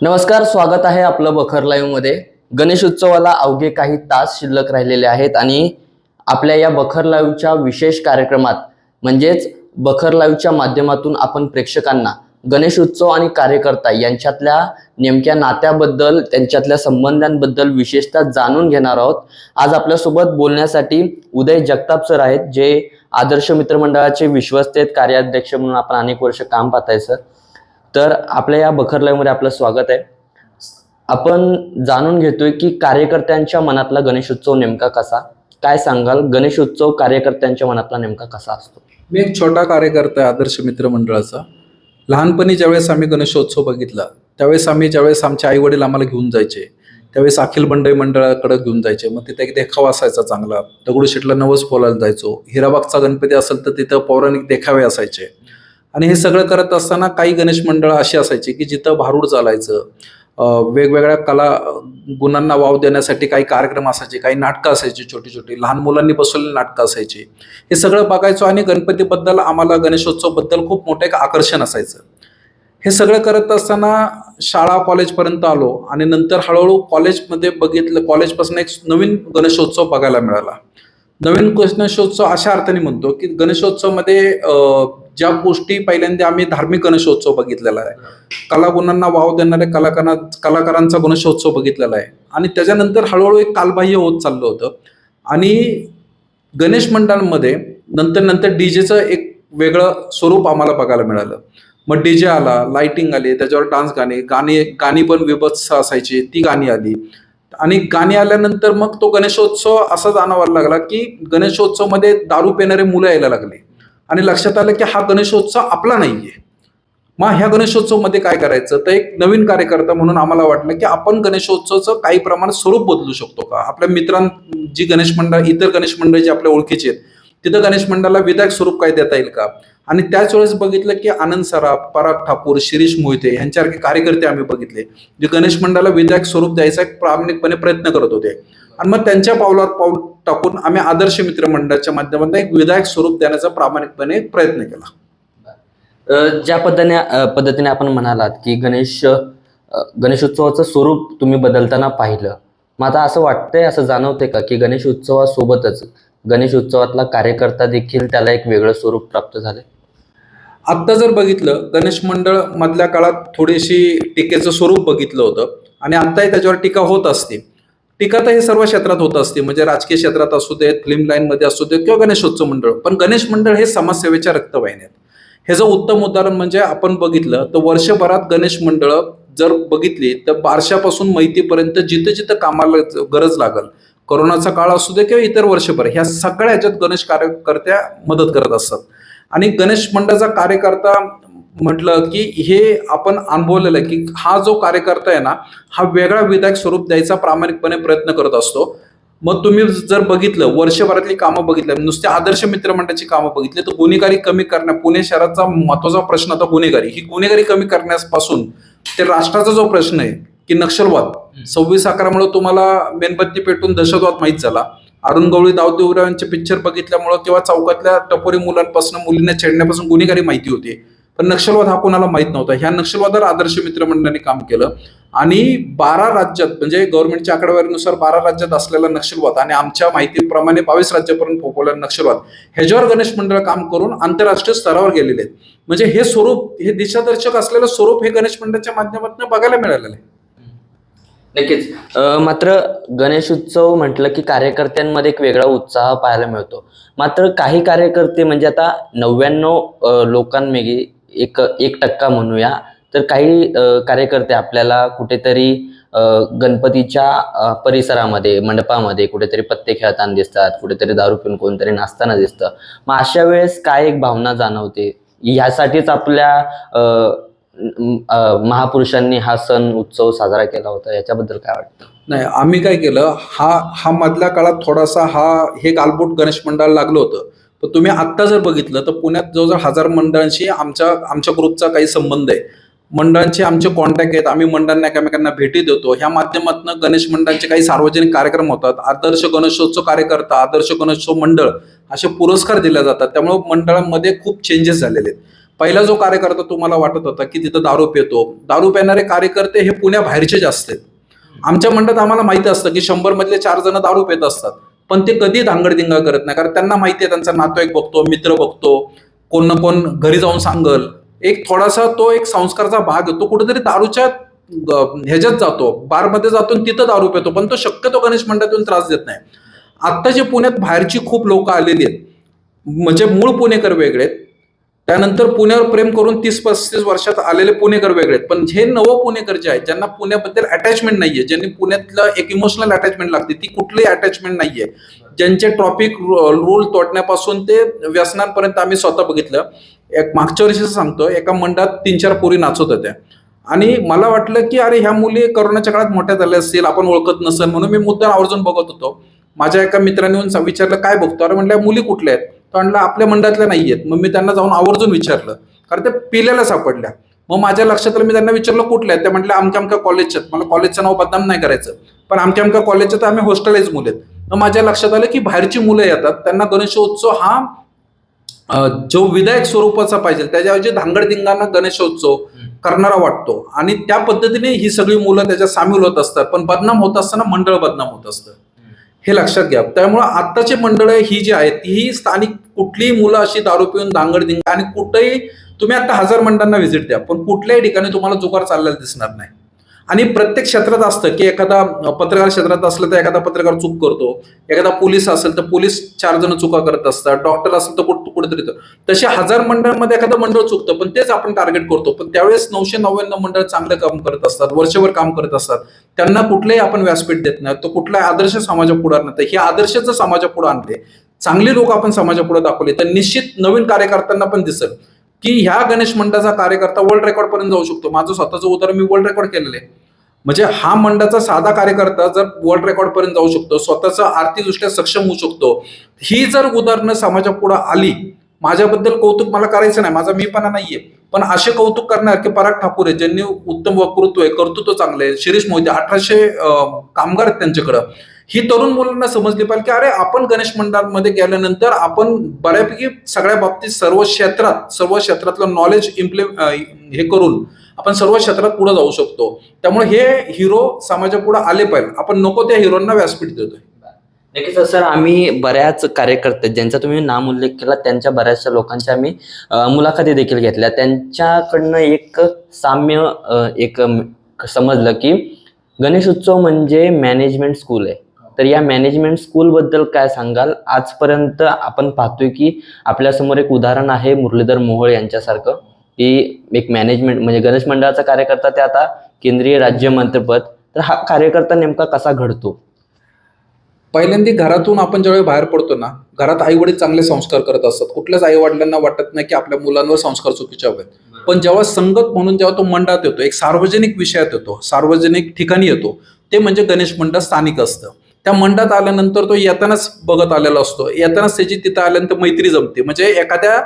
नमस्कार स्वागत आहे आपलं बखर लाईव्हमध्ये. गणेश उत्सवाला अवघे काही तास शिल्लक राहिलेले आहेत आणि आपल्या या बखर लाईव्हच्या विशेष कार्यक्रमात म्हणजेच बखर लाईव्हच्या माध्यमातून आपण प्रेक्षकांना गणेश उत्सव आणि कार्यकर्ता यांच्यातल्या नेमक्या नात्याबद्दल त्यांच्यातल्या संबंधांबद्दल विशेषतः जाणून घेणार आहोत. आज आपल्यासोबत बोलण्यासाठी उदय जगताप सर आहेत जे आदर्श मित्रमंडळाचे विश्वस्त आहेत कार्याध्यक्ष म्हणून आपण अनेक वर्ष काम पाहताय सर तर आपल्या या बखर लाईव्हमध्ये आपलं स्वागत आहे. आपण जाणून घेतोय की कार्यकर्त्यांच्या मनातला गणेशोत्सव नेमका कसा? काय सांगाल? गणेशोत्सव कार्यकर्त्यांच्या मनातला नेमका कसा असतो? मी एक छोटा कार्यकर्ता आहे आदर्श मित्र मंडळाचा. लहानपणी ज्यावेळेस आम्ही गणेशोत्सव बघितला त्यावेळेस आम्ही ज्यावेळेस आमचे आई वडील आम्हाला घेऊन जायचे. त्यावेळेस अखिल बंडई मंडळाकडे घेऊन जायचे. मग तिथे एक देखावा असायचा चांगला. दगडूशेठला नवस बोलायला जायचो. हिराबागचा गणपती असेल तर तिथं पौराणिक देखावे असायचे. आणि हे सगळं करत असताना काही गणेश मंडळं अशी असायची की जिथं भारूड चालायचं वेगवेगळ्या कला गुणांना वाव देण्यासाठी काही कार्यक्रम असायचे काही नाटकं असायची छोटी छोटी लहान मुलांनी बसवलेली नाटकं असायची. हे सगळं बघायचो आणि गणपतीबद्दल आम्हाला गणेशोत्सवबद्दल खूप मोठं एक आकर्षण असायचं. हे सगळं करत असताना शाळा कॉलेजपर्यंत आलो आणि नंतर हळूहळू कॉलेजमध्ये बघितलं कॉलेजपासून एक नवीन गणेशोत्सव बघायला मिळाला. नवीन गणेशोत्सव अशा अर्थाने म्हणतो की गणेशोत्सवमध्ये ज्या गोष्टी पहिल्यांदा आम्ही धार्मिक गणेशोत्सव बघितलेला आहे. कलागुणांना वाव देणाऱ्या कलाकारां कलाकारांचा गणेशोत्सव बघितलेला आहे. आणि त्याच्यानंतर हळूहळू एक कालबाह्य होत चाललं होतं. आणि गणेश मंडळांमध्ये नंतर नंतर डीजेचं एक वेगळं स्वरूप आम्हाला बघायला मिळालं. मग डीजे आला लाइटिंग आली त्याच्यावर डान्स गाणे गाणी गाणी पण विभत्स असायची ती गाणी आली. आणि गाणी आल्यानंतर मग तो गणेशोत्सव असा जाणवायला लागला की गणेशोत्सवमध्ये दारू पिणारे मुलं यायला लागले. आणि लक्षात आलं की हा गणेशोत्सव आपला नाही आहे मग ह्या गणेशोत्सवमध्ये काय करायचं? तर एक नवीन कार्यकर्ता म्हणून आम्हाला वाटलं की आपण गणेशोत्सवचं काही प्रमाणात स्वरूप बदलू शकतो का? आपल्या मित्रां जी गणेश मंडळ इतर गणेश मंडळ जी आपल्या ओळखीचे आहेत तिथं गणेश मंडळाला विधायक स्वरूप काय देता येईल का? आणि त्याच वेळेस बघितलं की आनंद सराफ पराग ठाकूर शिरीष मोहिते यांच्यासारखे कार्यकर्ते आम्ही बघितले जे गणेश मंडळाला विधायक स्वरूप द्यायचा प्रामाणिकपणे प्रयत्न करत होते. आणि मग त्यांच्या पावलावर पाऊल टाकून आम्ही आदर्श मित्र मंडळाच्या माध्यमातून एक विधायक स्वरूप देण्याचा प्रामाणिकपणे प्रयत्न केला. ज्या पद्धतीने पद्धतीने आपण म्हणालात की गणेश गणेशोत्सवाचं स्वरूप तुम्ही बदलताना पाहिलं मग आता असं वाटतंय असं जाणवते का की गणेश उत्सवासोबतच गणेश उत्सवातला कार्यकर्ता देखील त्याला एक वेगळं स्वरूप प्राप्त झालंय. आत्ता जर बघितलं गणेश मंडळ मधल्या काळात थोडीशी टीकेचं स्वरूप बघितलं होतं आणि आत्ताही त्याच्यावर टीका होत असते. टीका तर हे सर्व क्षेत्रात होत असते म्हणजे राजकीय क्षेत्रात असू देत फिल्म लाईनमध्ये असू देत किंवा गणेशोत्सव मंडळ. पण गणेश मंडळ हे समाजसेवेच्या रक्तवाहिन्यात ह्याचं उत्तम उदाहरण म्हणजे आपण बघितलं तर वर्षभरात गणेश मंडळ जर बघितली तर बारशापासून मैतीपर्यंत जिथं जिथं कामाला गरज लागल कोरोनाचा काळ असू दे किंवा इतर वर्षभर ह्या सगळ्या ह्याच्यात गणेश कार्यकर्त्या मदत करत असतात आणि गणेश मंडळाचा कार्यकर्ता म्हटलं की हे आपण अनुभवलेलं आहे की हा जो कार्यकर्ता आहे ना हा वेगळा विधायक स्वरूप द्यायचा प्रामाणिकपणे प्रयत्न करत असतो. मग तुम्ही जर बघितलं वर्षभरातली कामं बघितलं नुसते आदर्श मित्रमंडळाची कामं बघितली तर गुन्हेगारी कमी करण्या पुणे शहराचा महत्त्वाचा प्रश्न आता गुन्हेगारी. ही गुन्हेगारी कमी करण्यापासून ते राष्ट्राचा जो प्रश्न आहे की नक्षलवाद. सव्वीस अकरामुळे तुम्हाला मेणबत्ती पेटून दहशतवाद माहीत झाला. अरुण गवळी दाऊदेवराव यांचे पिक्चर बघितल्यामुळं किंवा चौकातल्या टपोरी मुलांपासून मुलींना छेडण्यापासून गुन्हेगारी माहिती होती. पण नक्षलवाद हा कोणाला माहीत नव्हता. ह्या नक्षलवादावर आदर्श मित्रमंडळाने काम केलं. आणि बारा राज्यात म्हणजे गव्हर्नमेंटच्या आकडेवारीनुसार बारा राज्यात असलेला नक्षलवाद आणि आमच्या माहितीप्रमाणे बावीस राज्यापर्यंत फोपवलेला नक्षलवाद ह्याच्यावर गणेश मंडळ काम करून आंतरराष्ट्रीय स्तरावर गेलेले आहेत. म्हणजे हे स्वरूप हे दिशादर्शक असलेलं स्वरूप हे गणेश मंडळाच्या माध्यमातून बघायला मिळालेलं आहे. नक्कीच. मात्र गणेश उत्सव म्हटलं की कार्यकर्त्यांमध्ये एक वेगळा उत्साह पाहायला मिळतो. मात्र काही कार्यकर्ते म्हणजे आता नव्याण्णव लोकांमेगी एक एक टक्का म्हणूया. तर काही कार्यकर्ते आपल्याला कुठेतरी गणपतीच्या परिसरामध्ये मंडपामध्ये कुठेतरी पत्ते खेळताना दिसतात कुठेतरी दारू पिऊन कोणतरी नाचताना दिसतं. मग अशा वेळेस काय एक भावना जाणवते? ह्यासाठीच आपल्या महापुरुषांनी हा सण उत्सव साजरा केला होता याच्याबद्दल काय वाटतं? नाही आम्ही काय केलं हा हा मधल्या काळात थोडासा हा हे गालबोट गणेश मंडळ लागलं होतं. पण तुम्ही आत्ता जर बघितलं तर पुण्यात जवळजवळ हजार मंडळांशी आमच्या आमच्या ग्रुपचा काही संबंध आहे. मंडळांचे आमचे कॉन्टॅक्ट आहेत आम्ही मंडळांना एकमेकांना भेटी देतो. ह्या माध्यमातून गणेश मंडळांचे काही सार्वजनिक कार्यक्रम होतात. आदर्श गणेशोत्सव कार्यकर्ता आदर्श गणेशोत्सव मंडळ असे पुरस्कार दिले जातात. त्यामुळे मंडळांमध्ये खूप चेंजेस झालेले आहेत. पहिला जो कार्यकर्ता तुम्हाला वाटत होता की तिथं दारू पितो दारू पिणारे कार्यकर्ते हे पुण्याबाहेरचे जास्त आहेत आमच्या मंडळात आम्हाला माहिती असतं की शंभर मधले चार जण दारू पित असतात. पण ते कधी धांगडधिंगा करत नाही कारण त्यांना माहिती आहे त्यांचा नातेवाईक बघतो मित्र बघतो कोण ना कोण घरी जाऊन सांगल. एक थोडासा तो एक संस्कारचा भाग तो कुठेतरी दारूच्या ग- ह्याच्यात जातो बारमध्ये जातो आणि तिथं दारू पितो पण तो शक्यतो गणेश मंडळातून त्रास देत नाही. आत्ता जे पुण्यात बाहेरची खूप लोक आलेली आहेत. म्हणजे मूळ पुणेकर वेगळे आहेत. त्यानंतर पुण्यावर प्रेम करून तीस पस्तीस वर्षात आलेले पुणेकर वेगळे आहेत. पण हे नव पुणेकर जे आहेत ज्यांना पुण्याबद्दल अटॅचमेंट नाहीये ज्यांनी पुण्यातलं एक इमोशनल अटॅचमेंट लागते ती कुठलीही अटॅचमेंट नाहीये. ज्यांचे ट्रॉपिक रूल तोडण्यापासून ते व्यसनांपर्यंत आम्ही स्वतः बघितलं. एक मागच्या वर्षीचं सांगतो एका मंडळात तीन चार पोरी नाचत होत्या. आणि मला वाटलं की अरे ह्या मुली करोनाच्या काळात मोठ्या झाल्या असतील आपण ओळखत नसेल म्हणून मी मुद्दा आवर्जून बघत होतो. माझ्या एका मित्राने येऊन विचारलं काय बघतो? अरे म्हटलं मुली कुठल्या आहेत? तो आपल्या मंडळातल्या नाही आहेत मग मी त्यांना जाऊन आवर्जून विचारलं. कारण ते पिल्याला सापडल्या. मग माझ्या लक्षात आलं मी त्यांना विचारलं कुठल्या आहेत? त्या म्हटल्या आमच्या आमच्या कॉलेजच्या मला कॉलेजचं नाव बदनाम नाही करायचं. पण आमच्या आमच्या कॉलेजच्या तर आम्ही हॉस्टेलाइज मुले आहेत. मग माझ्या लक्षात आलं की बाहेरची मुलं येतात. त्यांना गणेशोत्सव हा जो विधायक स्वरूपाचा पाहिजे. त्याच्याऐवजी धांगडधिंगाना गणेशोत्सव करणारा वाटतो. आणि त्या पद्धतीने ही सगळी मुलं त्याच्यात सामील होत असतात. पण बदनाम होत असताना मंडळ बदनाम होत असतं. हे लक्षात घ्या. त्यामुळे आत्ताची मंडळ ही जी आहेत ही स्थानिक कुठलीही मुलं अशी दारू पिऊन धांगडधिंगा आणि कुठेही तुम्ही आता हजार मंडळांना व्हिजिट द्या पण कुठल्याही ठिकाणी तुम्हाला जुगार चाललेला दिसणार नाही. आणि प्रत्येक क्षेत्रात असतं की एखादा पत्रकार क्षेत्रात असलं तर एखादा पत्रकार चूक करतो. एखादा पोलीस असेल तर पोलीस चार जण चुका करत असतात. डॉक्टर असेल तर कुठ कुठेतरी तसे हजार मंडळांमध्ये एखादं मंडळ चुकतं पण तेच आपण टार्गेट करतो. पण त्यावेळेस नऊशे नव्याण्णव मंडळ चांगलं काम करत असतात वर्षभर काम करत असतात. त्यांना कुठलंही आपण व्यासपीठ देत नाही. तो कुठलाही आदर्श समाजापुढे आणत हे आदर्शच समाजा पुढे आणले चांगली लोक आपण समाजापुढे दाखवले. तर निश्चित नवीन कार्यकर्त्यांना पण दिसेल. की ह्या गणेश मंडळाचा कार्यकर्ता वर्ल्ड रेकॉर्ड पर्यंत जाऊ शकतो. माझं स्वतःचं उदाहरण मी वर्ल्ड रेकॉर्ड केलेलं आहे. म्हणजे हा मंडळाचा साधा कार्यकर्ता जर वर्ल्ड रेकॉर्ड पर्यंत जाऊ शकतो स्वतःचा आर्थिकदृष्ट्या सक्षम होऊ शकतो ही जर उदाहरणं समाजापुढे आली माझ्याबद्दल कौतुक मला करायचं नाही माझा मीपणा नाहीये. पण असे कौतुक करणार की पराग ठाकूर आहे ज्यांनी उत्तम वक्तृत्व आहे कर्तृत्व चांगलं आहे. शिरीष मोहिते अठराशे कामगार आहेत त्यांच्याकडं. ही तरुण मुलांना समजली पाहिजे की अरे आपण गणेश मंडळामध्ये गेल्यानंतर आपण बऱ्यापैकी सगळ्या बाबतीत सर्व क्षेत्रात सर्व क्षेत्रातलं नॉलेज इम्प्ले हे करून आपण सर्व क्षेत्रात पुढे जाऊ शकतो. त्यामुळे हे हिरो समाजापुढे आले पाहिजे. आपण नको त्या हिरोंना व्यासपीठ देतोय. नक्कीच सर. आम्ही बऱ्याच कार्यकर्ते ज्यांचा तुम्ही नाम उल्लेख केला त्यांच्या बऱ्याचशा लोकांच्या आम्ही मुलाखती देखील घेतल्या. त्यांच्याकडनं एक साम्य एक समजलं की गणेश उत्सव म्हणजे मॅनेजमेंट स्कूल आहे. तर या मॅनेजमेंट स्कूलबद्दल काय सांगाल? आजपर्यंत आपण पाहतोय की आपल्यासमोर एक उदाहरण आहे मुरलीधर मोहोळ यांच्यासारखं की एक मॅनेजमेंट म्हणजे गणेश मंडळाचा कार्यकर्ता ते आता केंद्रीय राज्यमंत्रीपद तर हा कार्यकर्ता नेमका कसा घडतो? पहिल्यांदा घरातून आपण ज्यावेळी बाहेर पडतो ना घरात आई वडील चांगले संस्कार करत असतात. कुठल्याच आई वडिलांना वाटत नाही की आपल्या मुलांवर संस्कार चुकीचे हवेत. पण जेव्हा संगत म्हणून जेव्हा तो मंडळात येतो एक सार्वजनिक विषयात येतो सार्वजनिक ठिकाणी येतो ते म्हणजे गणेश मंडळ स्थानिक असतं. त्या मंडळात आल्यानंतर तो येतानाच बघत आलेला असतो. येतानाच त्याची तिथं आल्यानंतर मैत्री जमते. म्हणजे एखाद्या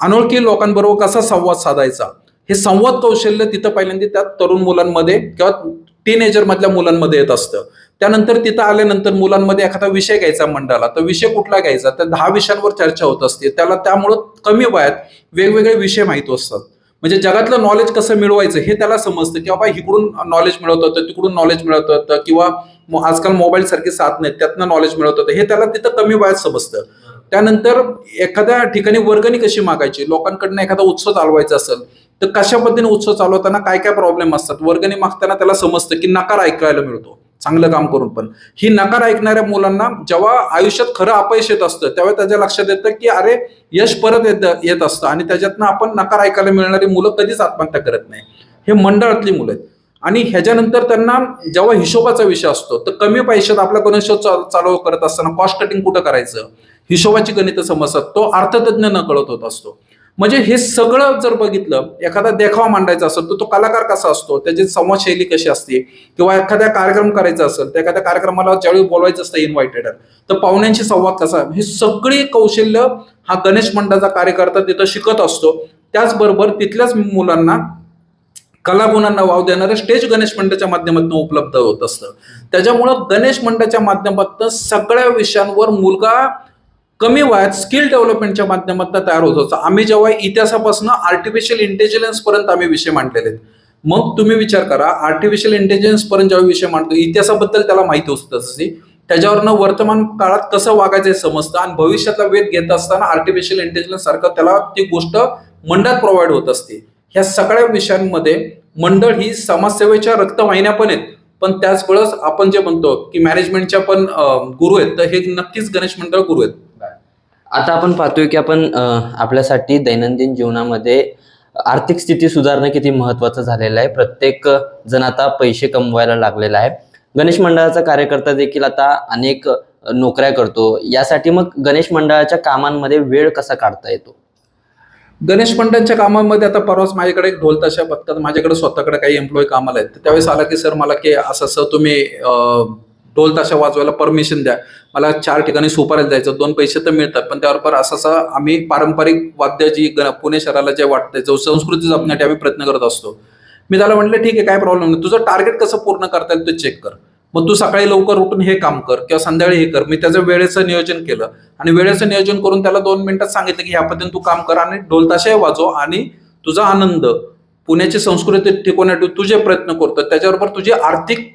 अनोळखी लोकांबरोबर कसा संवाद साधायचा? हे संवाद कौशल्य तिथं पहिल्यांदा त्या तरुण मुलांमध्ये किंवा टीनेजर मधल्या मुलांमध्ये येत असतं. त्यानंतर तिथं आल्यानंतर मुलांमध्ये एखादा विषय घ्यायचा मंडळाला. तर विषय कुठला घ्यायचा? तर दहा विषयांवर चर्चा होत असते. त्याला त्यामुळं कमी वयात वेगवेगळे विषय माहीत असतात. म्हणजे जगातलं नॉलेज कसं मिळवायचं हे त्याला समजतं. की बाबा इकडून नॉलेज मिळवत होतं तिकडून नॉलेज मिळवत होतं किंवा आजकाल मोबाईल सारखे साथ नाहीत त्यातनं नॉलेज मिळवत होतं हे त्याला तिथं कमी वयात समजतं. त्यानंतर एखाद्या ठिकाणी वर्गणी कशी मागायची? लोकांकडनं एखादा उत्सव चालवायचा असेल तर कशा पद्धतीने उत्सव चालवताना काय काय प्रॉब्लेम असतात? वर्गणी मागताना त्याला समजतं की नकार ऐकायला मिळतो. चांगलं काम करून पण. ही नकार ऐकणाऱ्या मुलांना जेव्हा आयुष्यात खरं अपयश येत असतं तेव्हा त्याच्या लक्षात येतं की अरे यश परत येत येत असतं आणि त्याच्यातनं आपण नकार ऐकायला मिळणारी मुलं कधीच आत्महत्या करत नाही. हे मंडळातली मुलं आहेत. आणि ह्याच्यानंतर त्यांना जेव्हा हिशोबाचा विषय असतो तर कमी पैशात आपला गणेशोत्सव चालू करत असताना कॉस्ट कटिंग कुठं करायचं? हिशोबाची गणितं समजतात. तो अर्थतज्ञ न कळत होत असतो. म्हणजे हे सगळं जर बघितलं एखादा देखावा मांडायचा असेल तर तो कलाकार कसा असतो? त्याची संवाद शैली कशी असते? किंवा एखाद्या कार्यक्रम करायचा असेल तर एखाद्या कार्यक्रमाला ज्यावेळी बोलवायचं असतं इन्व्हायटेड तर पाहुण्यांशी संवाद कसा? हे सगळी कौशल्य हा गणेश मंडळाचा कार्यकर्ता तिथं शिकत असतो. त्याचबरोबर तिथल्याच मुलांना कलागुणांना वाव देणारं स्टेज गणेश मंडळाच्या माध्यमातून उपलब्ध होत असतं. त्याच्यामुळं गणेश मंडळाच्या माध्यमातून सगळ्या विषयांवर मुलगा कमी वयात स्किल डेव्हलपमेंटच्या माध्यमातून तयार होत असतो. आम्ही जेव्हा इतिहासापासून आर्टिफिशियल इंटेलिजन्स पर्यंत आम्ही विषय मांडलेले आहेत. मग तुम्ही विचार करा आर्टिफिशियल इंटेलिजन्स पर्यंत जेव्हा विषय मांडतो इतिहासाबद्दल त्याला माहिती असतं तशी. त्याच्यावरनं वर्तमान काळात कसं वागायचं हे समजतं आणि भविष्यातला वेध घेत असताना आर्टिफिशियल इंटेलिजन्स सारखं त्याला ती गोष्ट मंडळात प्रोव्हाइड होत असते. ह्या सगळ्या विषयांमध्ये मंडळ ही समाजसेवेच्या रक्तवाहिन्या पण आहेत. पण त्याच वेळेस आपण जे म्हणतो की मॅनेजमेंटच्या पण गुरु आहेत. तर हे नक्कीच गणेश मंडळ गुरु आहेत. आता आपण पाहतोय की आपण आपल्यासाठी दैनंदिन जीवनामध्ये आर्थिक स्थिती सुधारणं किती महत्वाचं झालेलं आहे. प्रत्येक जण आता पैसे कमवायला लागलेला आहे. गणेश मंडळाचा कार्यकर्ता देखील आता अनेक नोकऱ्या करतो. यासाठी मग गणेश मंडळाच्या कामांमध्ये वेळ कसा काढता येतो? गणेश मंडळाच्या कामामध्ये आता परवाच माझ्याकडे एक ढोल तशा पत्तात माझ्याकडे स्वतःकडे काही एम्प्लॉई कामाला आहेत. त्यावेळेस आला की सर मला की असं असं तुम्ही ढोल ताशा वाजवायला परमिशन द्या. मला चार ठिकाणी सुपारीला जायचं दोन पैसे तर मिळतात. पण त्याबरोबर असं असं आम्ही पारंपरिक वाद्य जी पुणे शहराला जे वाटतंय जो संस्कृती जपण्यासाठी आम्ही प्रयत्न करत असतो. मी त्याला म्हटलं ठीक आहे काय प्रॉब्लेम नाही. तुझं टार्गेट कसं पूर्ण करता येईल ते चेक कर. मग तू सकाळी लवकर उठून हे काम कर किंवा संध्याकाळी हे कर. मी त्याचं वेळेचं नियोजन केलं. आणि वेळेचं नियोजन करून त्याला दोन मिनिटात सांगितलं की ह्या पद्धतीने तू काम कर आणि ढोल वाजव आणि तुझा आनंद पुण्याची संस्कृती टिकवण्यासाठी तुझे प्रयत्न करतो त्याच्याबरोबर तुझी आर्थिक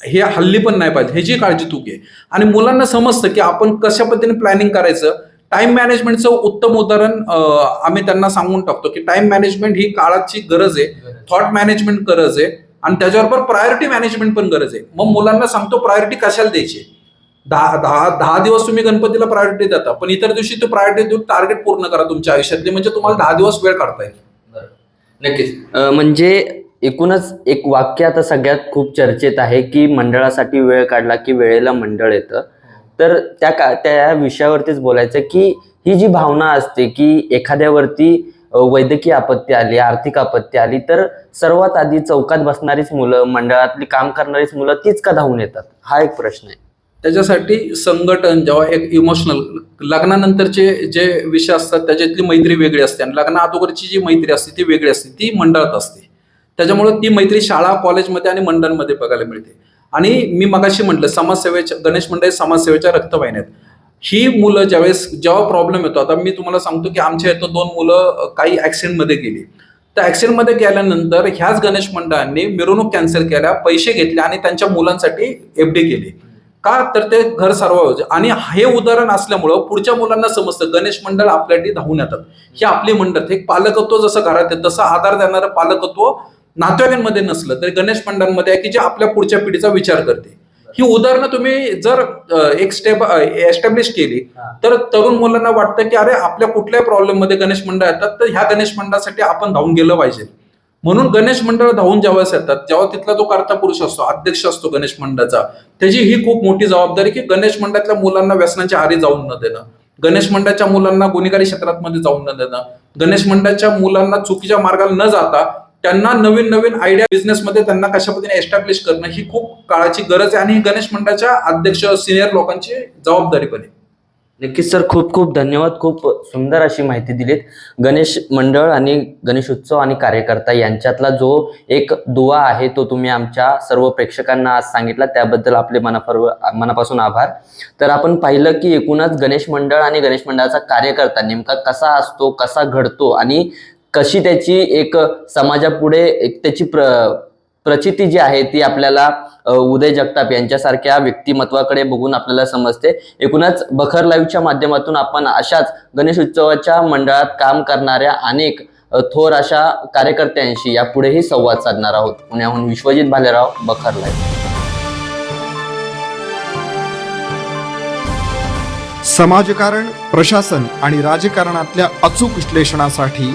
हे हल्ली पण नाही पाहिजे. ह्याची काळजी तू घे. आणि मुलांना समजतं की आपण कशा पद्धतीने प्लॅनिंग करायचं. टाइम मॅनेजमेंटचं उत्तम उदाहरण आम्ही त्यांना सांगून टाकतो की टाइम मॅनेजमेंट ही काळाची गरज आहे. थॉट मॅनेजमेंट गरज आहे. आणि त्याच्याबरोबर प्रायोरिटी मॅनेजमेंट पण गरज आहे. मग मुलांना सांगतो प्रायोरिटी कशाला द्यायची? दहा दहा दहा दिवस तुम्ही गणपतीला प्रायोरिटी देता. पण इतर दिवशी तो प्रायोरिटी देऊन टार्गेट पूर्ण करा तुमच्या आयुष्यातले. म्हणजे तुम्हाला दहा दिवस वेळ काढता येईल. नक्कीच. म्हणजे एकूणच एक वाक्य आता सगळ्यात खूप चर्चेत आहे की मंडळासाठी वेळ काढला की वेळेला मंडळ येतं. तर त्या का त्या विषयावरतीच बोलायचं की ही जी भावना असते की एखाद्यावरती वैद्यकीय आपत्ती आली आर्थिक आपत्ती आली तर सर्वात आधी चौकात बसणारीच मुलं मंडळातली काम करणारीच मुलं तीच का धावून येतात? हा एक प्रश्न आहे. त्याच्यासाठी संघटन जेव्हा एक इमोशनल लग्नानंतरचे जे विषय असतात त्याच्यातली मैत्री वेगळी असते. आणि लग्ना अगोदरची जी मैत्री असते ती वेगळी असते. ती मंडळात असते. त्याच्यामुळे ती मैत्री शाळा कॉलेजमध्ये आणि मंडळमध्ये बघायला मिळते. आणि मी मगाशी म्हटलं समाजसेवेच्या गणेश मंडळ समाजसेवेच्या रक्तवाहिन्यात ही मुलं ज्यावेळेस जेव्हा प्रॉब्लेम येतो आता मी तुम्हाला सांगतो की आमच्या इथं दोन मुलं काही ऍक्सिडेंटमध्ये गेली. त्या ऍक्सिडेंटमध्ये गेल्यानंतर ह्याच गणेश मंडळांनी मिरवणूक कॅन्सल केल्या पैसे घेतले आणि त्यांच्या मुलांसाठी एफ डी केली. का? तर ते घर सर्व आणि हे उदाहरण असल्यामुळं पुढच्या मुलांना समजतं गणेश मंडळ आपल्यासाठी धावून येतात. हे आपली मंडळ हे पालकत्व जसं घरात आहे तसं आधार देणारं पालकत्व नातेवाईकांमध्ये नसलं तर गणेश मंडळांमध्ये आहे की जे आपल्या पुढच्या पिढीचा विचार करते. ही उदाहरणं तुम्ही जर एक स्टेप एस्टॅब्लिश केली तर तरुण मुलांना वाटतं की अरे आपल्या कुठल्याही प्रॉब्लेममध्ये गणेश मंडळ येतात तर ह्या गणेश मंडळासाठी आपण धावून गेलं पाहिजे. म्हणून गणेश मंडळ धावून ज्यावेळेस येतात जेव्हा तिथला जो कर्ता पुरुष असतो अध्यक्ष असतो गणेश मंडळाचा त्याची ही खूप मोठी जबाबदारी की गणेश मंडळातल्या मुलांना व्यसनाच्या आरी जाऊन न देणं. गणेश मंडळाच्या मुलांना गुन्हेगारी क्षेत्रात मध्ये जाऊन न देणं. गणेश मंडळाच्या मुलांना चुकीच्या मार्गाला न जाता त्यांना नवीन नवीन आयडिया बिझनेसमध्ये त्यांना कशा पद्धतीने एस्टॅब्लिश करणं ही खूप काळाची गरज आहे आणि गणेश मंडळाच्या अध्यक्ष सिनियर लोकांची जबाबदारी पण आहे नक्कीच सर खूप खूप धन्यवाद. खूप सुंदर अशी माहिती दिलीत. गणेश मंडळ आणि गणेश उत्सव आणि कार्यकर्ता यांच्यातला जो एक दुवा आहे तो तुम्ही आमच्या सर्व प्रेक्षकांना आज सांगितला. त्याबद्दल आपले मनापर मनापासून आभार. तर आपण पाहिलं की एकूणच गणेश मंडळ आणि गणेश मंडळाचा कार्यकर्ता नेमका कसा असतो कसा घडतो आणि कशी त्याची एक समाजापुढे एक त्याची प्र प्रचिती जी आहे ती आपल्याला उदय जगताप यांच्यासारख्या व्यक्तिमत्वाकडे बघून आपल्याला समजते. एकूणच बखर लाईव्हच्या माध्यमातून आपण अशाच गणेश उत्सवाच्या मंडळात काम करणाऱ्या अनेक थोर अशा कार्यकर्त्यांशी यापुढेही संवाद साधणार आहोत. पुण्याहून विश्वजित भालेराव बखर लाईव्ह. समाजकारण प्रशासन आणि राजकारणातल्या अचूक विश्लेषणासाठी